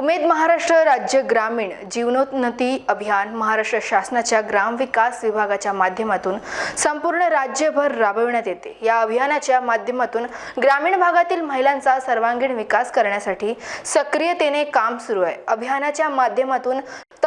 उमेद महाराष्ट्र राज्य ग्रामीण जीवनोन्नती अभियान महाराष्ट्र शासनाच्या ग्रामविकास विभागाच्या माध्यमातून संपूर्ण राज्यभर राबविण्यात येते. या अभियानाच्या माध्यमातून ग्रामीण भागातील महिलांचा सर्वांगीण विकास करण्यासाठी सक्रियतेने काम सुरू आहे. अभियानाच्या माध्यमातून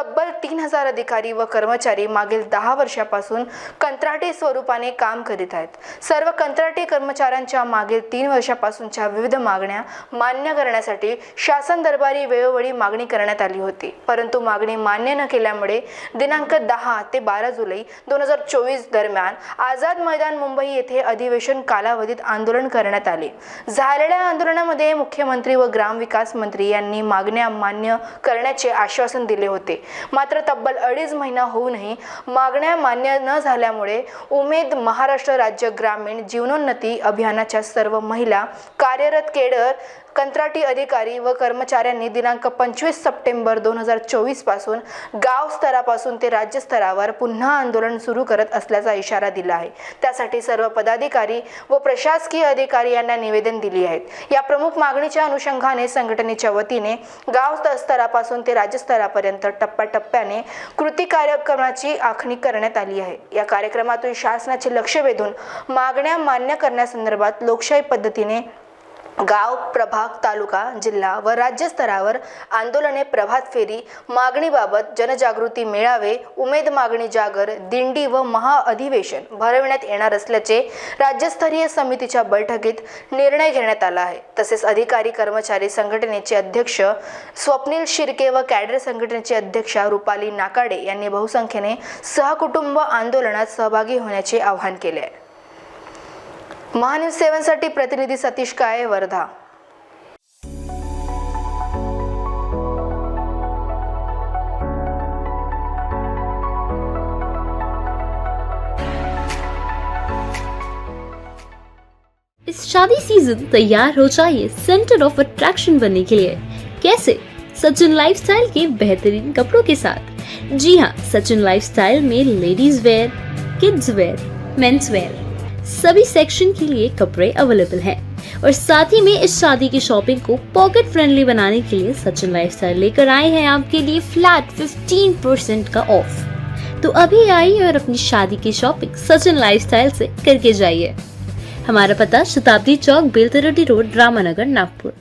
तब्बल तीन हजार अधिकारी व कर्मचारी मागील दहा वर्षापासून कंत्राटी स्वरूपाने काम करीत आहेत. सर्व कंत्राटी कर्मचाऱ्यांच्या मागील तीन वर्षापासूनच्या विविध मागण्या मान्य करण्यासाठी शासन दरबारी वेळोवेळी मागणी करण्यात आली होती. परंतु मागणी मान्य न केल्यामुळे दिनांक दहा ते बारा जुलै दोन हजार चोवीस दरम्यान आझाद मैदान मुंबई येथे अधिवेशन कालावधीत आंदोलन करण्यात आले. झालेल्या आंदोलनामध्ये मुख्यमंत्री व ग्रामविकास मंत्री यांनी मागण्या मान्य करण्याचे आश्वासन दिले होते. मात्र तब्बल अडीच महिना होऊनही मागण्या मान्य न झाल्यामुळे उमेद महाराष्ट्र राज्य ग्रामीण जीवनोन्नती अभियानाच्या सर्व महिला कार्यरत केडर कंत्राटी अधिकारी व कर्मचाऱ्यांनी दिनांक पंचवीस सप्टेंबर दोन हजार चोवीसपासून गाव स्तरापासून ते राज्य स्तरावर पुन्हा आंदोलन सुरू करत असल्याचा इशारा दिला आहे. त्यासाठी सर्व पदाधिकारी व प्रशासकीय अधिकारी यांना निवेदन दिली आहेत या प्रमुख मागणीच्या अनुषंगाने संघटनेच्या वतीने गाव स्तरापासून ते राज्यस्तरापर्यंत टप्प्या टप्प्याटप्प्याने कृती कार्यक्रमाची आखणी करण्यात आली आहे. या कार्यक्रमातून शासनाचे लक्ष वेधून मागण्या मान्य करण्यासंदर्भात लोकशाही पद्धतीने गाव प्रभाग तालुका जिल्हा व राज्य स्तरावर आंदोलने प्रभात फेरी. मागणीबाबत जनजागृती मेळावे उमेद मागणी जागर दिंडी व महाअधिवेशन भरविण्यात येणार असल्याचे राज्यस्तरीय समितीच्या बैठकीत निर्णय घेण्यात आला आहे. तसेच अधिकारी कर्मचारी संघटनेचे अध्यक्ष स्वप्नील शिर्के व कॅडर संघटनेचे अध्यक्षा रुपाली नाकाडे यांनी बहुसंख्येने सहकुटुंब आंदोलनात सहभागी होण्याचे आवाहन केले आहे. महान्यूज सेवनसाठी प्रतिनिधी सतीश काळे, वर्धा. इस शादी सीज़न तैयार हो जाइए सेंटर ऑफ़ अट्रैक्शन बनने के लिए। कैसे? सचिन लाइफस्टाइल के बेहतरीन कपड़ों के साथ। जी हाँ सचिन लाइफस्टाइल में ladies wear kids wear men's wear सभी सेक्शन के लिए कपड़े अवेलेबल हैं। और साथ ही में इस शादी की शॉपिंग को पॉकेट फ्रेंडली बनाने के लिए सचिन लाइफस्टाइल लेकर आए हैं आपके लिए फ्लैट 15% का ऑफ़ तो अभी आइए और अपनी शादी की शॉपिंग सचिन लाइफस्टाइल से करके जाइए। हमारा पता शताब्दी चौक बेलतरडी रोड, रामानगर, नागपुर।